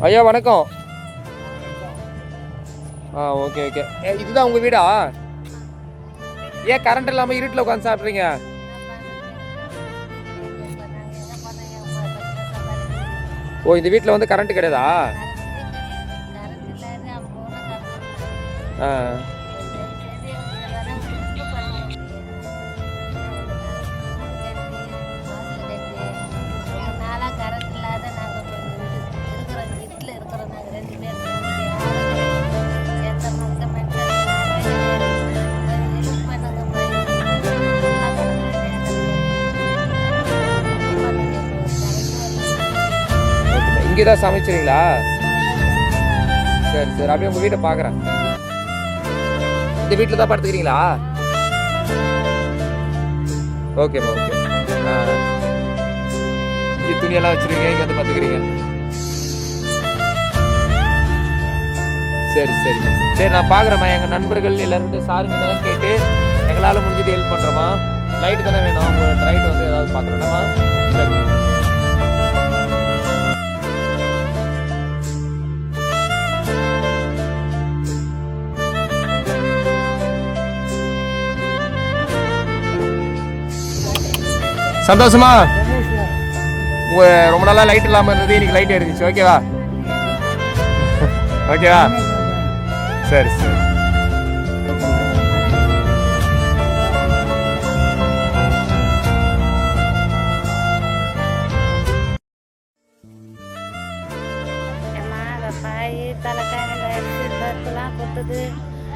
ஐயா வணக்கம். ஆ okay okay. ஏ, இதுதான் உங்கள் வீடா? ஏன் கரண்ட் இல்லாமல் இருட்டில் உட்காந்து சாப்பிட்றீங்க? ஓ இந்த வீட்டில் வந்து கரண்ட் கிடையாதா? ஆ. இங்கே தான் சமைச்சிருங்களா? சரி சரி. அப்படியே உங்கள் வீட்டை பார்க்குறேன். இந்த வீட்டில் தான் படுத்துக்கிறீங்களா? ஓகேம்மா ஓகே. இங்கே துணியெல்லாம் வச்சுருக்கீங்க. இங்கே வந்து பார்த்துக்கிறீங்க சரி சரி. சரி நான் பார்க்குறேம்மா எங்கள் நண்பர்கள் எல்லாருக்கிட்ட சாருங்க தான் கேட்டு எங்களால் முடிஞ்சது ஹெல்ப் பண்ணுறோம்மா லைட்டு தானே வேணும். உங்கள் லைட் வந்து ஏதாவது பார்க்குறோம்மா சந்தோஷமா? உங்க ரொம்ப நாளா லைட் இல்லாம இருந்தது இன்னைக்கு லைட் எரிஞ்சிச்சு ஓகேவா ஓகேவா சரி சரி. தலைக்காய் பருப்புலாம் கொடுத்தது.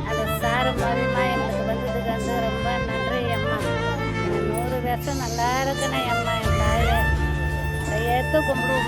அந்த சாறு எங்களுக்கு வந்ததுக்கு வந்து ரொம்ப ദിവസം നല്ലായിരത്തിനെ അമ്മ ഉണ്ടായത് ഏത്ത് കുമ്പിടും